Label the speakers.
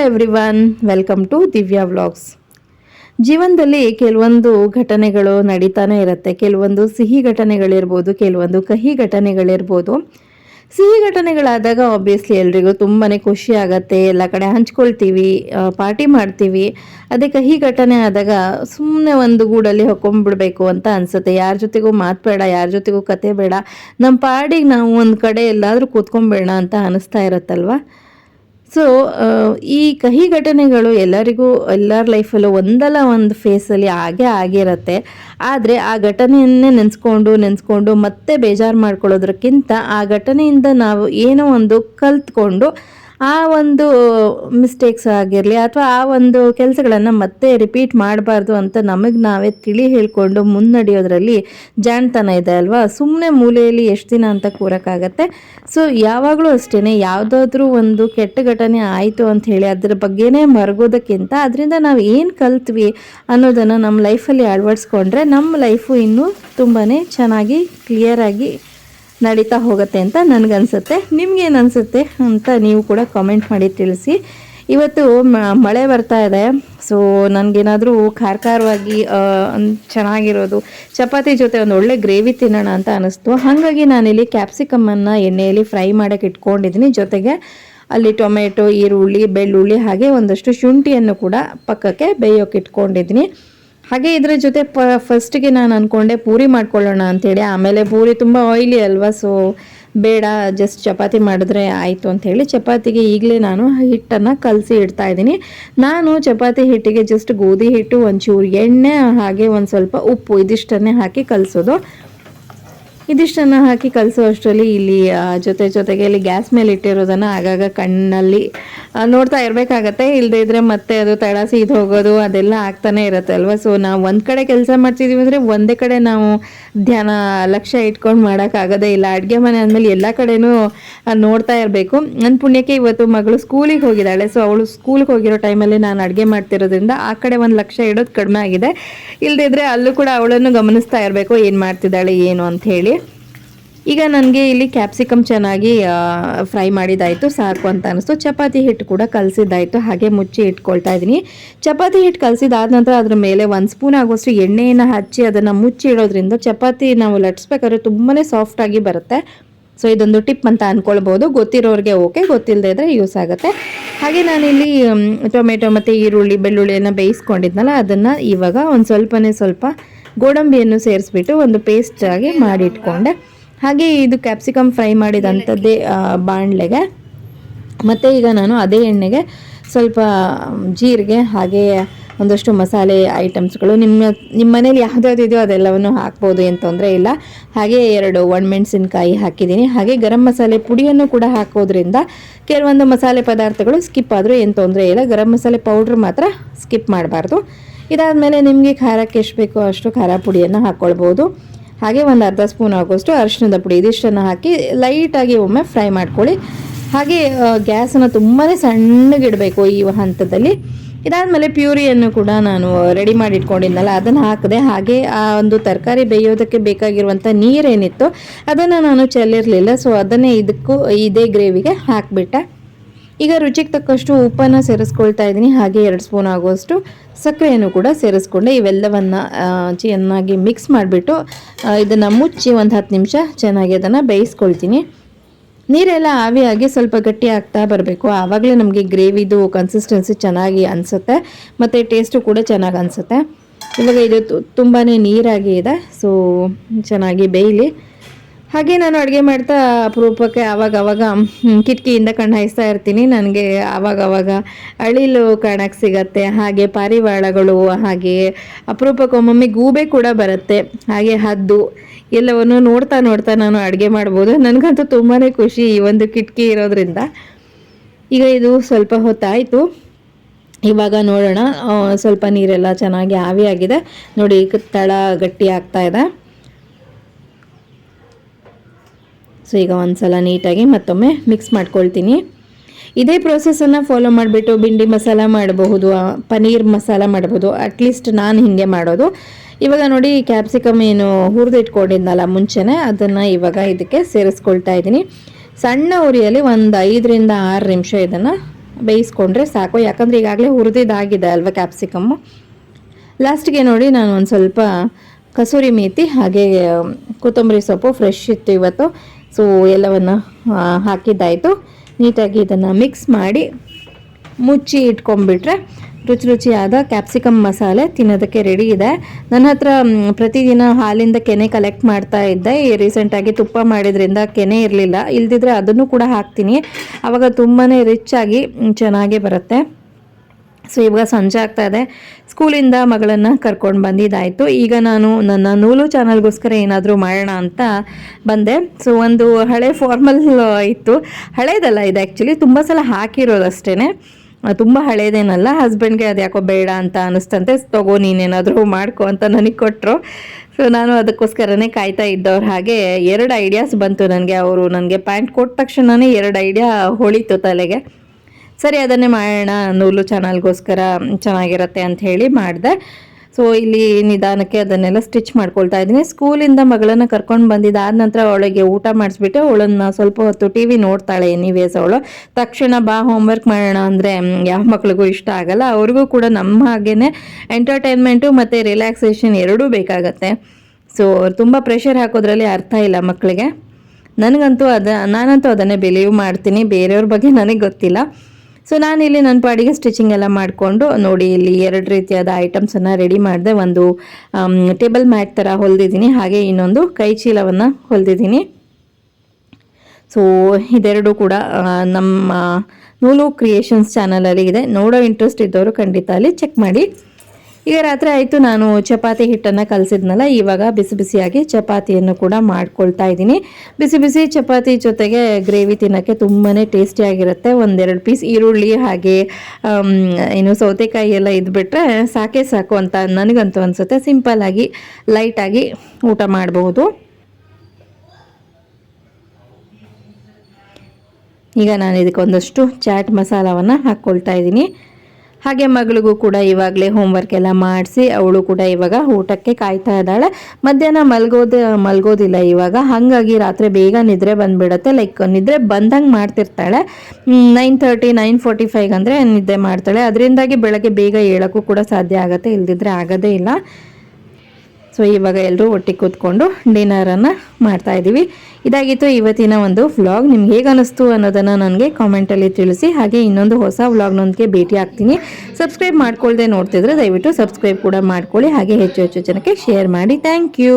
Speaker 1: Hello everyone welcome to Divya vlogs ಜೀವನದಲ್ಲಿ ಕೆಲವೊಂದು ಘಟನೆಗಳು ನಡೀತಾನೆ ಇರುತ್ತೆ. ಕೆಲವೊಂದು ಸಿಹಿ ಘಟನೆಗಳಿರ್ಬೋದು, ಕೆಲವೊಂದು ಕಹಿ ಘಟನೆಗಳಿರ್ಬೋದು. ಸಿಹಿ ಘಟನೆಗಳಾದಾಗ ಆಬ್ವಿಯಸ್ಲಿ ಎಲ್ರಿಗೂ ತುಂಬಾ ಖುಷಿ ಆಗುತ್ತೆ. ಎಲ್ಲ ಕಡೆ ಹಂಚ್ಕೊಳ್ತೀವಿ ಪಾರ್ಟಿ ಮಾಡ್ತೀವಿ. ಅದೇ ಕಹಿ ಘಟನೆ ಆದಾಗ ಸುಮ್ಮನೆ ಒಂದು ಗೂಡಲ್ಲಿ ಹೊಕ್ಕೊಂಡ್ಬಿಡ್ಬೇಕು ಅಂತ ಅನ್ಸುತ್ತೆ. ಯಾರ ಜೊತೆಗೂ ಮಾತು ಬೇಡ, ಯಾರ ಜೊತೆಗೂ ಕತೆ ಬೇಡ. ನಮ್ಮ ಪಾಡಿಗೆ ನಾವು ಒಂದು ಕಡೆ ಎಲ್ಲಾದರೂ ಕೂತ್ಕೊಂಬೇಡ ಅಂತ ಅನಿಸ್ತಾ ಇರತ್ತಲ್ವ? ಸೊ ಈ ಕಹಿ ಘಟನೆಗಳು ಎಲ್ಲರಿಗೂ, ಎಲ್ಲರ ಲೈಫಲ್ಲೂ ಒಂದಲ್ಲ ಒಂದು ಫೇಸಲ್ಲಿ ಆಗೇ ಆಗಿರತ್ತೆ. ಆದರೆ ಆ ಘಟನೆಯನ್ನೇ ನೆನೆಸ್ಕೊಂಡು ನೆನೆಸ್ಕೊಂಡು ಮತ್ತೆ ಬೇಜಾರು ಮಾಡ್ಕೊಳ್ಳೋದ್ರಕ್ಕಿಂತ ಆ ಘಟನೆಯಿಂದ ನಾವು ಏನೋ ಒಂದು ಕಲ್ತ್ಕೊಂಡು ಆ ಒಂದು ಮಿಸ್ಟೇಕ್ಸ್ ಆಗಿರಲಿ ಅಥವಾ ಆ ಒಂದು ಕೆಲಸಗಳನ್ನು ಮತ್ತೆ ರಿಪೀಟ್ ಮಾಡಬಾರ್ದು ಅಂತ ನಮಗೆ ನಾವೇ ತಿಳಿ ಹೇಳ್ಕೊಂಡು ಮುನ್ನಡೆಯೋದ್ರಲ್ಲಿ ಜಾಣ್ತನ ಇದೆ ಅಲ್ವಾ? ಸುಮ್ಮನೆ ಮೂಲೆಯಲ್ಲಿ ಎಷ್ಟು ದಿನ ಅಂತ ಕೂರೋಕ್ಕಾಗತ್ತೆ. ಸೊ ಯಾವಾಗಲೂ ಅಷ್ಟೇ ಯಾವುದಾದ್ರೂ ಒಂದು ಕೆಟ್ಟ ಘಟನೆ ಆಯಿತು ಅಂತ ಹೇಳಿ ಅದ್ರ ಬಗ್ಗೆನೇ ಮರಗೋದಕ್ಕಿಂತ ಅದರಿಂದ ನಾವು ಏನು ಕಲ್ತ್ವಿ ಅನ್ನೋದನ್ನು ನಮ್ಮ ಲೈಫಲ್ಲಿ ಅಳವಡಿಸ್ಕೊಂಡ್ರೆ ನಮ್ಮ ಲೈಫು ಇನ್ನೂ ತುಂಬಾ ಚೆನ್ನಾಗಿ ಕ್ಲಿಯರಾಗಿ ನಡೀತಾ ಹೋಗುತ್ತೆ ಅಂತ ನನಗನ್ಸುತ್ತೆ. ನಿಮ್ಗೇನು ಅನಿಸುತ್ತೆ ಅಂತ ನೀವು ಕೂಡ ಕಾಮೆಂಟ್ ಮಾಡಿ ತಿಳಿಸಿ. ಇವತ್ತು ಮಳೆ ಬರ್ತಾ ಇದೆ. ಸೊ ನನಗೇನಾದರೂ ಖಾರ ಖಾರವಾಗಿ ಚೆನ್ನಾಗಿರೋದು, ಚಪಾತಿ ಜೊತೆ ಒಂದು ಒಳ್ಳೆ ಗ್ರೇವಿ ತಿನ್ನೋಣ ಅಂತ ಅನಿಸ್ತು. ಹಾಗಾಗಿ ನಾನಿಲ್ಲಿ ಕ್ಯಾಪ್ಸಿಕಮ್ಮನ್ನು ಎಣ್ಣೆಯಲ್ಲಿ ಫ್ರೈ ಮಾಡೋಕ್ಕೆ ಇಟ್ಕೊಂಡಿದ್ದೀನಿ. ಜೊತೆಗೆ ಅಲ್ಲಿ ಟೊಮೆಟೊ ಈರುಳ್ಳಿ, ಬೆಳ್ಳುಳ್ಳಿ ಹಾಗೆ ಒಂದಷ್ಟು ಶುಂಠಿಯನ್ನು ಕೂಡ ಪಕ್ಕಕ್ಕೆ ಬೇಯೋಕೆ ಇಟ್ಕೊಂಡಿದ್ದೀನಿ. ಹಾಗೆ ಇದ್ರ ಜೊತೆ ಪ ಫಸ್ಟಿಗೆ ನಾನು ಅಂದ್ಕೊಂಡೆ ಪೂರಿ ಮಾಡ್ಕೊಳ್ಳೋಣ ಅಂತೇಳಿ. ಆಮೇಲೆ ಪೂರಿ ತುಂಬ ಆಯ್ಲಿ ಅಲ್ವಾ ಸೊ ಬೇಡ ಜಸ್ಟ್ ಚಪಾತಿ ಮಾಡಿದ್ರೆ ಆಯಿತು ಅಂಥೇಳಿ ಚಪಾತಿಗೆ ಈಗಲೇ ನಾನು ಹಿಟ್ಟನ್ನು ಕಲಸಿ ಇಡ್ತಾ ಇದ್ದೀನಿ. ನಾನು ಚಪಾತಿ ಹಿಟ್ಟಿಗೆ ಜಸ್ಟ್ ಗೋಧಿ ಹಿಟ್ಟು, ಒಂಚೂರು ಎಣ್ಣೆ, ಹಾಗೆ ಒಂದು ಸ್ವಲ್ಪ ಉಪ್ಪು ಇದಿಷ್ಟನ್ನೇ ಹಾಕಿ ಕಲಿಸೋದು. ಇದಿಷ್ಟನ್ನು ಹಾಕಿ ಕಲಿಸೋ ಅಷ್ಟರಲ್ಲಿ ಇಲ್ಲಿ ಜೊತೆ ಜೊತೆಗೆ ಇಲ್ಲಿ ಗ್ಯಾಸ್ ಮೇಲೆ ಇಟ್ಟಿರೋದನ್ನು ಆಗಾಗ ಕಣ್ಣಲ್ಲಿ ನೋಡ್ತಾ ಇರಬೇಕಾಗತ್ತೆ. ಇಲ್ಲದೆ ಇದ್ರೆ ಮತ್ತೆ ಅದು ತಳ ಸೀದ್ ಹೋಗೋದು ಅದೆಲ್ಲ ಆಗ್ತಾನೆ ಇರುತ್ತೆ ಅಲ್ವಾ? ಸೊ ನಾವು ಒಂದು ಕಡೆ ಕೆಲಸ ಮಾಡ್ತಿದ್ದೀವಿ ಅಂದರೆ ಒಂದೇ ಕಡೆ ನಾವು ಧ್ಯಾನ ಲಕ್ಷ್ಯ ಇಟ್ಕೊಂಡು ಮಾಡೋಕ್ಕಾಗೋದೇ ಇಲ್ಲ. ಅಡುಗೆ ಮನೆ ಅಂದಮೇಲೆ ಎಲ್ಲ ಕಡೆನೂ ಆ, ನೋಡ್ತಾ ಇರಬೇಕು. ನನ್ನ ಪುಣ್ಯಕ್ಕೆ ಇವತ್ತು ಮಗಳು ಸ್ಕೂಲಿಗೆ ಹೋಗಿದ್ದಾಳೆ. ಸೊ ಅವಳು ಸ್ಕೂಲ್ಗೆ ಹೋಗಿರೋ ಟೈಮಲ್ಲಿ ನಾನು ಅಡುಗೆ ಮಾಡ್ತಿರೋದ್ರಿಂದ ಆ ಕಡೆ ಒಂದು ಲಕ್ಷ್ಯ ಇಡೋದು ಕಡಿಮೆ ಆಗಿದೆ. ಇಲ್ಲದಿದ್ರೆ ಅಲ್ಲೂ ಕೂಡ ಅವಳನ್ನು ಗಮನಿಸ್ತಾ ಇರಬೇಕು ಏನು ಮಾಡ್ತಿದ್ದಾಳೆ ಏನು ಅಂತ ಹೇಳಿ. ಈಗ ನನಗೆ ಇಲ್ಲಿ ಕ್ಯಾಪ್ಸಿಕಮ್ ಚೆನ್ನಾಗಿ ಫ್ರೈ ಮಾಡಿದಾಯಿತು, ಸಾಕು ಅಂತ ಅನಿಸ್ತು. ಚಪಾತಿ ಹಿಟ್ಟು ಕೂಡ ಕಲಸಿದ್ದಾಯಿತು, ಹಾಗೆ ಮುಚ್ಚಿ ಇಟ್ಕೊಳ್ತಾ ಇದ್ದೀನಿ. ಚಪಾತಿ ಹಿಟ್ಟು ಕಲಸಿದಾದ ನಂತರ ಅದರ ಮೇಲೆ ಒಂದು ಸ್ಪೂನ್ ಆಗುವಷ್ಟು ಎಣ್ಣೆಯನ್ನು ಹಚ್ಚಿ ಅದನ್ನು ಮುಚ್ಚಿ ಇಡೋದ್ರಿಂದ ಚಪಾತಿ ನಾವು ಲಟ್ಸ್ಬೇಕಾದ್ರೆ ತುಂಬಾ ಸಾಫ್ಟಾಗಿ ಬರುತ್ತೆ. ಸೊ ಇದೊಂದು ಟಿಪ್ ಅಂತ ಅಂದ್ಕೊಳ್ಬೋದು ಗೊತ್ತಿರೋರಿಗೆ ಓಕೆ ಗೊತ್ತಿಲ್ಲದೆ ಇದ್ರೆ ಯೂಸ್ ಆಗುತ್ತೆ. ಹಾಗೆ ನಾನಿಲ್ಲಿ ಟೊಮೆಟೊ ಮತ್ತು ಈರುಳ್ಳಿ, ಬೆಳ್ಳುಳ್ಳಿಯನ್ನು ಬೇಯಿಸ್ಕೊಂಡಿದ್ನಲ್ಲ, ಅದನ್ನು ಇವಾಗ ಒಂದು ಸ್ವಲ್ಪನೇ ಸ್ವಲ್ಪ ಗೋಡಂಬಿಯನ್ನು ಸೇರಿಸ್ಬಿಟ್ಟು ಒಂದು ಪೇಸ್ಟಾಗಿ ಮಾಡಿಟ್ಕೊಂಡೆ ಹಾಗೆ ಇದು ಕ್ಯಾಪ್ಸಿಕಮ್ ಫ್ರೈ ಮಾಡಿದಂಥದ್ದೇ ಬಾಣಲೆಗೆ. ಮತ್ತು ಈಗ ನಾನು ಅದೇ ಎಣ್ಣೆಗೆ ಸ್ವಲ್ಪ ಜೀರಿಗೆ ಹಾಗೆ ಒಂದಷ್ಟು ಮಸಾಲೆ ಐಟಮ್ಸ್ಗಳು ನಿಮ್ಮ ನಿಮ್ಮ ಮನೇಲಿ ಯಾವ್ದ್ಯಾವ್ದು ಇದೆಯೋ ಅದೆಲ್ಲವನ್ನು ಹಾಕ್ಬೋದು ಏನು ತೊಂದರೆ ಇಲ್ಲ. ಹಾಗೆ ಎರಡು ಒಣಮೆಣಸಿನ್ಕಾಯಿ ಹಾಕಿದ್ದೀನಿ. ಹಾಗೆ ಗರಂ ಮಸಾಲೆ ಪುಡಿಯನ್ನು ಕೂಡ ಹಾಕೋದ್ರಿಂದ ಕೆಲವೊಂದು ಮಸಾಲೆ ಪದಾರ್ಥಗಳು ಸ್ಕಿಪ್ ಆದರೂ ಏನು ತೊಂದರೆ ಇಲ್ಲ. ಗರಂ ಮಸಾಲೆ ಪೌಡ್ರ್ ಮಾತ್ರ ಸ್ಕಿಪ್ ಮಾಡಬಾರ್ದು. ಇದಾದಮೇಲೆ ನಿಮಗೆ ಖಾರಕ್ಕೆ ಎಷ್ಟು ಬೇಕೋ ಅಷ್ಟು ಖಾರ ಪುಡಿಯನ್ನು ಹಾಕ್ಕೊಳ್ಬೋದು ಹಾಗೆ ಒಂದು ಅರ್ಧ ಸ್ಪೂನ್ ಆಗೋಷ್ಟು ಅರಿಶಿನದ ಪುಡಿ ಇದಿಷ್ಟನ್ನು ಹಾಕಿ ಲೈಟಾಗಿ ಒಮ್ಮೆ ಫ್ರೈ ಮಾಡ್ಕೊಳ್ಳಿ. ಹಾಗೆ ಗ್ಯಾಸನ್ನು ತುಂಬಾ ಸಣ್ಣಗಿಡಬೇಕು ಈ ಹಂತದಲ್ಲಿ. ಇದಾದಮೇಲೆ ಪ್ಯೂರಿಯನ್ನು ಕೂಡ ನಾನು ರೆಡಿ ಮಾಡಿ ಇಟ್ಕೊಂಡಿದ್ನಲ್ಲ ಅದನ್ನು ಹಾಕಿದೆ ಹಾಗೆ ಆ ಒಂದು ತರಕಾರಿ ಬೇಯೋದಕ್ಕೆ ಬೇಕಾಗಿರುವಂಥ ನೀರೇನಿತ್ತು ಅದನ್ನು ನಾನು ಚೆಲ್ಲಿರಲಿಲ್ಲ. ಸೊ ಅದನ್ನೇ ಇದಕ್ಕೂ, ಇದೇ ಗ್ರೇವಿಗೆ ಹಾಕಿಬಿಟ್ಟೆ. ಈಗ ರುಚಿಗೆ ತಕ್ಕಷ್ಟು ಉಪ್ಪನ್ನು ಸೇರಿಸ್ಕೊಳ್ತಾ ಇದ್ದೀನಿ. ಹಾಗೆ ಎರಡು ಸ್ಪೂನ್ ಆಗುವಷ್ಟು ಸಕ್ಕರೆಯನ್ನು ಕೂಡ ಸೇರಿಸ್ಕೊಂಡೆ. ಇವೆಲ್ಲವನ್ನು ಚೆನ್ನಾಗಿ ಮಿಕ್ಸ್ ಮಾಡಿಬಿಟ್ಟು ಇದನ್ನು ಮುಚ್ಚಿ ಒಂದು ಹತ್ತು ನಿಮಿಷ ಚೆನ್ನಾಗಿ ಅದನ್ನು ಬೇಯಿಸ್ಕೊಳ್ತೀನಿ. ನೀರೆಲ್ಲ ಆವಿಯಾಗಿ ಸ್ವಲ್ಪ ಗಟ್ಟಿ ಆಗ್ತಾ ಬರಬೇಕು. ಆವಾಗಲೇ ನಮಗೆ ಗ್ರೇವಿದು ಕನ್ಸಿಸ್ಟೆನ್ಸಿ ಚೆನ್ನಾಗಿ ಅನಿಸುತ್ತೆ. ಮತ್ತು ಟೇಸ್ಟು ಕೂಡ ಚೆನ್ನಾಗಿ ಅನಿಸುತ್ತೆ. ಇವಾಗ ಇದು ತುಂಬಾ ನೀರಾಗಿ ಇದೆ. ಸೊ ಚೆನ್ನಾಗಿ ಬೇಯಲಿ. ಹಾಗೆ ನಾನು ಅಡುಗೆ ಮಾಡ್ತಾ ಅಪರೂಪಕ್ಕೆ ಆವಾಗ ಕಿಟಕಿಯಿಂದ ಕಣ್ಣು ಹಾಯಿಸ್ತಾ ಇರ್ತೀನಿ. ನನಗೆ ಆವಾಗ ಅವಾಗ ಅಳಿಲು ಕಾಣಕ್ಕೆ ಸಿಗತ್ತೆ. ಹಾಗೆ ಪಾರಿವಾಳಗಳು, ಹಾಗೆ ಅಪರೂಪಕ್ಕೆ ಒಮ್ಮೊಮ್ಮೆ ಗೂಬೆ ಕೂಡ ಬರುತ್ತೆ. ಹಾಗೆ ಹದ್ದು ಎಲ್ಲವನ್ನು ನೋಡ್ತಾ ನೋಡ್ತಾ ನಾನು ಅಡುಗೆ ಮಾಡ್ಬೋದು. ನನಗಂತೂ ತುಂಬಾ ಖುಷಿ ಈ ಒಂದು ಕಿಟಕಿ ಇರೋದ್ರಿಂದ. ಈಗ ಇದು ಸ್ವಲ್ಪ ಹೊತ್ತಾಯಿತು. ಇವಾಗ ನೋಡೋಣ. ಸ್ವಲ್ಪ ನೀರೆಲ್ಲ ಚೆನ್ನಾಗಿ ಆವಿಯಾಗಿದೆ. ನೋಡಿ ತಳ ಗಟ್ಟಿ ಆಗ್ತಾ ಇದೆ. ಸೊ ಈಗ ಒಂದ್ಸಲ ನೀಟಾಗಿ ಮತ್ತೊಮ್ಮೆ ಮಿಕ್ಸ್ ಮಾಡ್ಕೊಳ್ತೀನಿ. ಇದೇ ಪ್ರೊಸೆಸನ್ನು ಫಾಲೋ ಮಾಡಿಬಿಟ್ಟು ಬಿಂಡಿ ಮಸಾಲ ಮಾಡಬಹುದು ಪನೀರ್ ಮಸಾಲ ಮಾಡ್ಬೋದು ಅಟ್ಲೀಸ್ಟ್ ನಾನು ಹಿಂಗೆ ಮಾಡೋದು. ಇವಾಗ ನೋಡಿ ಕ್ಯಾಪ್ಸಿಕಮ್ ಏನು ಹುರಿದು ಇಟ್ಕೊಂಡಿದ್ನಲ್ಲ ಮುಂಚೆನೆ, ಅದನ್ನು ಇವಾಗ ಇದಕ್ಕೆ ಸೇರಿಸ್ಕೊಳ್ತಾ ಇದ್ದೀನಿ. ಸಣ್ಣ ಉರಿಯಲ್ಲಿ ಒಂದು ಐದರಿಂದ ಆರು ನಿಮಿಷ ಇದನ್ನು ಬೇಯಿಸ್ಕೊಂಡ್ರೆ ಸಾಕು. ಯಾಕಂದರೆ ಈಗಾಗಲೇ ಹುರಿದಿದ್ದಾಗಿದೆ ಅಲ್ವಾ ಕ್ಯಾಪ್ಸಿಕಮ್ಮು ಲಾಸ್ಟಿಗೆ ನೋಡಿ ನಾನು ಒಂದು ಸ್ವಲ್ಪ ಕಸೂರಿ ಮೇತಿ, ಹಾಗೆ ಕೊತ್ತಂಬರಿ ಸೊಪ್ಪು ಫ್ರೆಶ್ ಇತ್ತು ಇವತ್ತು. ಸೊ, ಎಲ್ಲವನ್ನು ಹಾಕಿದ್ದಾಯಿತು. ನೀಟಾಗಿ ಇದನ್ನು ಮಿಕ್ಸ್ ಮಾಡಿ ಮುಚ್ಚಿ ಇಟ್ಕೊಂಡ್ಬಿಟ್ರೆ ರುಚಿ ರುಚಿಯಾದ ಕ್ಯಾಪ್ಸಿಕಮ್ ಮಸಾಲೆ ತಿನ್ನೋದಕ್ಕೆ ರೆಡಿ ಇದೆ. ನನ್ನ ಹತ್ರ ಪ್ರತಿದಿನ ಹಾಲಿಂದ ಕೆನೆ ಕಲೆಕ್ಟ್ ಮಾಡ್ತಾ ಇದ್ದೆ. ಈ ರೀಸೆಂಟಾಗಿ ತುಪ್ಪ ಮಾಡಿದ್ರಿಂದ ಕೆನೆ ಇರಲಿಲ್ಲ. ಇಲ್ದಿದ್ರೆ ಅದನ್ನು ಕೂಡ ಹಾಕ್ತೀನಿ. ಆವಾಗ ತುಂಬಾ ರಿಚ್ ಆಗಿ ಚೆನ್ನಾಗೇ ಬರುತ್ತೆ. ಸೊ ಇವಾಗ ಸಂಜೆ ಆಗ್ತಾ ಇದೆ. ಸ್ಕೂಲಿಂದ ಮಗಳನ್ನು ಕರ್ಕೊಂಡು ಬಂದಿದ್ದಾಯಿತು. ಈಗ ನಾನು ನನ್ನ ನೂಲು ಚಾನಲ್ಗೋಸ್ಕರ ಏನಾದರೂ ಮಾಡೋಣ ಅಂತ ಬಂದೆ. ಸೊ ಒಂದು ಹಳೆ ಫಾರ್ಮಲ್ ಇತ್ತು. ಹಳೇದಲ್ಲ ಇದು ಆ್ಯಕ್ಚುಲಿ ತುಂಬ ಸಲ ಹಾಕಿರೋದಷ್ಟೇ ತುಂಬ ಹಳೇದೇನಲ್ಲ. ಹಸ್ಬೆಂಡ್ಗೆ ಅದು ಯಾಕೋ ಬೇಡ ಅಂತ ಅನ್ನಿಸ್ತಂತೆ ತಗೋ, ನೀನೇನಾದರೂ ಮಾಡ್ಕೊ ಅಂತ ನನಗೆ ಕೊಟ್ಟರು ಸೊ ನಾನು ಅದಕ್ಕೋಸ್ಕರನೇ ಕಾಯ್ತಾ ಇದ್ದವ್ರ ಹಾಗೆ ಎರಡು ಐಡಿಯಾಸ್ ಬಂತು ನನಗೆ. ಅವರು ನನಗೆ ಪ್ಯಾಂಟ್ ಕೊಟ್ಟ ತಕ್ಷಣವೇ ಎರಡು ಐಡಿಯಾ ಹೊಳಿತು ತಲೆಗೆ. ಸರಿ, ಅದನ್ನೇ ಮಾಡೋಣ ನೂಲು ಚಾನಲ್ಗೋಸ್ಕರ ಚೆನ್ನಾಗಿರತ್ತೆ ಅಂತ ಹೇಳಿ ಮಾಡಿದೆ. ಸೊ ಇಲ್ಲಿ ನಿಧಾನಕ್ಕೆ ಅದನ್ನೆಲ್ಲ ಸ್ಟಿಚ್ ಮಾಡ್ಕೊಳ್ತಾ ಇದ್ದೀನಿ. ಸ್ಕೂಲಿಂದ ಮಗಳನ್ನು ಕರ್ಕೊಂಡು ಬಂದಿದ್ದಾದ ನಂತರ ಅವಳಿಗೆ ಊಟ ಮಾಡಿಸ್ಬಿಟ್ಟು ಅವಳನ್ನು ಸ್ವಲ್ಪ ಹೊತ್ತು ಟಿ ವಿ ನೋಡ್ತಾಳೆ ಎನಿವೇಸ್ ಅವಳು. ತಕ್ಷಣ ಬಾ ಹೋಮ್ವರ್ಕ್ ಮಾಡೋಣ ಅಂದರೆ ಯಾವ ಮಕ್ಳಿಗೂ ಇಷ್ಟ ಆಗಲ್ಲ. ಅವ್ರಿಗೂ ಕೂಡ ನಮ್ಮ ಹಾಗೇನೆ ಎಂಟರ್ಟೈನ್ಮೆಂಟು ಮತ್ತು ರಿಲ್ಯಾಕ್ಸೇಷನ್ ಎರಡೂ ಬೇಕಾಗತ್ತೆ. ಸೊ ತುಂಬ ಪ್ರೆಷರ್ ಹಾಕೋದ್ರಲ್ಲಿ ಅರ್ಥ ಇಲ್ಲ ಮಕ್ಕಳಿಗೆ ನನಗಂತೂ ಅದ, ನಾನಂತೂ ಅದನ್ನೇ ಬಿಲೀವ್ ಮಾಡ್ತೀನಿ. ಬೇರೆಯವ್ರ ಬಗ್ಗೆ ನನಗೆ ಗೊತ್ತಿಲ್ಲ. ಸೊ ನಾನು ಇಲ್ಲಿ ನನ್ನ ಪಾಡಿಗೆ ಸ್ಟಿಚಿಂಗ್ ಎಲ್ಲ ಮಾಡಿಕೊಂಡು ನೋಡಿ, ಇಲ್ಲಿ ಎರಡು ರೀತಿಯಾದ ಐಟಮ್ಸನ್ನು ರೆಡಿ ಮಾಡಿದೆ. ಒಂದು ಟೇಬಲ್ ಮ್ಯಾಟ್ ಥರ ಹೊಲ್ದಿದ್ದೀನಿ. ಹಾಗೆ ಇನ್ನೊಂದು ಕೈ ಚೀಲವನ್ನು ಹೊಲ್ದಿದ್ದೀನಿ. ಸೊ ಇದೆರಡು ಕೂಡ ನಮ್ಮ ನೂಲು ಕ್ರಿಯೇಷನ್ಸ್ ಚಾನಲಲ್ಲಿ ಇದೆ. ನೋಡೋ ಇಂಟ್ರೆಸ್ಟ್ ಇದ್ದವರು ಖಂಡಿತ ಅಲ್ಲಿ ಚೆಕ್ ಮಾಡಿ. ಈಗ ರಾತ್ರಿ ಆಯಿತು, ನಾನು ಚಪಾತಿ ಹಿಟ್ಟನ್ನು ಕಲಸಿದ್ನಲ್ಲ, ಇವಾಗ ಬಿಸಿ ಬಿಸಿಯಾಗಿ ಚಪಾತಿಯನ್ನು ಕೂಡ ಮಾಡ್ಕೊಳ್ತಾ ಇದ್ದೀನಿ. ಬಿಸಿ ಬಿಸಿ ಚಪಾತಿ ಜೊತೆಗೆ ಗ್ರೇವಿ ತಿನ್ನೋಕ್ಕೆ ತುಂಬಾ ಟೇಸ್ಟಿಯಾಗಿರುತ್ತೆ ಒಂದೆರಡು ಪೀಸ್ ಈರುಳ್ಳಿ ಹಾಗೆ ಏನು ಸೌತೆಕಾಯಿ ಎಲ್ಲ ಇದ್ಬಿಟ್ರೆ ಸಾಕೇ ಸಾಕು ಅಂತ ನನಗಂತೂ ಅನಿಸುತ್ತೆ. ಸಿಂಪಲ್ಲಾಗಿ ಲೈಟಾಗಿ ಊಟ ಮಾಡಬಹುದು ಈಗ ನಾನು ಇದಕ್ಕೆ ಒಂದಷ್ಟು ಚಾಟ್ ಮಸಾಲವನ್ನು ಹಾಕ್ಕೊಳ್ತಾ ಇದ್ದೀನಿ. ಹಾಗೆ ಮಗಳಿಗೂ ಕೂಡ ಇವಾಗಲೇ ಹೋಮ್ವರ್ಕ್ ಎಲ್ಲ ಮಾಡಿಸಿ ಅವಳು ಕೂಡ ಇವಾಗ ಊಟಕ್ಕೆ ಕಾಯ್ತಾ ಇದ್ದಾಳೆ. ಮಧ್ಯಾಹ್ನ ಮಲ್ಗೋದು, ಮಲ್ಗೋದಿಲ್ಲ ಇವಾಗ. ಹಾಗಾಗಿ ರಾತ್ರಿ ಬೇಗ ನಿದ್ರೆ ಬಂದ್ಬಿಡುತ್ತೆ. ಲೈಕ್ ನಿದ್ರೆ ಬಂದಂಗೆ ಮಾಡ್ತಿರ್ತಾಳೆ. Nine thirty nine forty five ಅಂದರೆ ನಿದ್ದೆ ಮಾಡ್ತಾಳೆ. ಅದರಿಂದಾಗಿ ಬೆಳಗ್ಗೆ ಬೇಗ ಹೇಳೋಕ್ಕೂ ಕೂಡ ಸಾಧ್ಯ ಆಗುತ್ತೆ. ಇಲ್ದಿದ್ರೆ ಆಗೋದೇ ಇಲ್ಲ. ಸೊ ಇವಾಗ ಎಲ್ಲರೂ ಒಟ್ಟಿಗೆ ಕೂತ್ಕೊಂಡು ಡಿನ್ನರನ್ನು ಮಾಡ್ತಾ ಇದ್ದೀವಿ ಇದಾಗಿತ್ತು ಇವತ್ತಿನ ಒಂದು ವ್ಲಾಗ್ ನಿಮ್ಗೆ ಹೇಗೆ ಅನ್ನಿಸ್ತು ಅನ್ನೋದನ್ನು ನನಗೆ ಕಾಮೆಂಟಲ್ಲಿ ತಿಳಿಸಿ. ಹಾಗೆ ಇನ್ನೊಂದು ಹೊಸ ವ್ಲಾಗ್ನೊಂದಿಗೆ ಭೇಟಿ ಆಗ್ತೀನಿ. ಸಬ್ಸ್ಕ್ರೈಬ್ ಮಾಡ್ಕೊಳ್ಳದೆ ನೋಡ್ತಿದ್ರೆ ದಯವಿಟ್ಟು ಸಬ್ಸ್ಕ್ರೈಬ್ ಕೂಡ ಮಾಡ್ಕೊಳ್ಳಿ. ಹಾಗೆ ಹೆಚ್ಚು ಹೆಚ್ಚು ಜನಕ್ಕೆ ಶೇರ್ ಮಾಡಿ. Thank you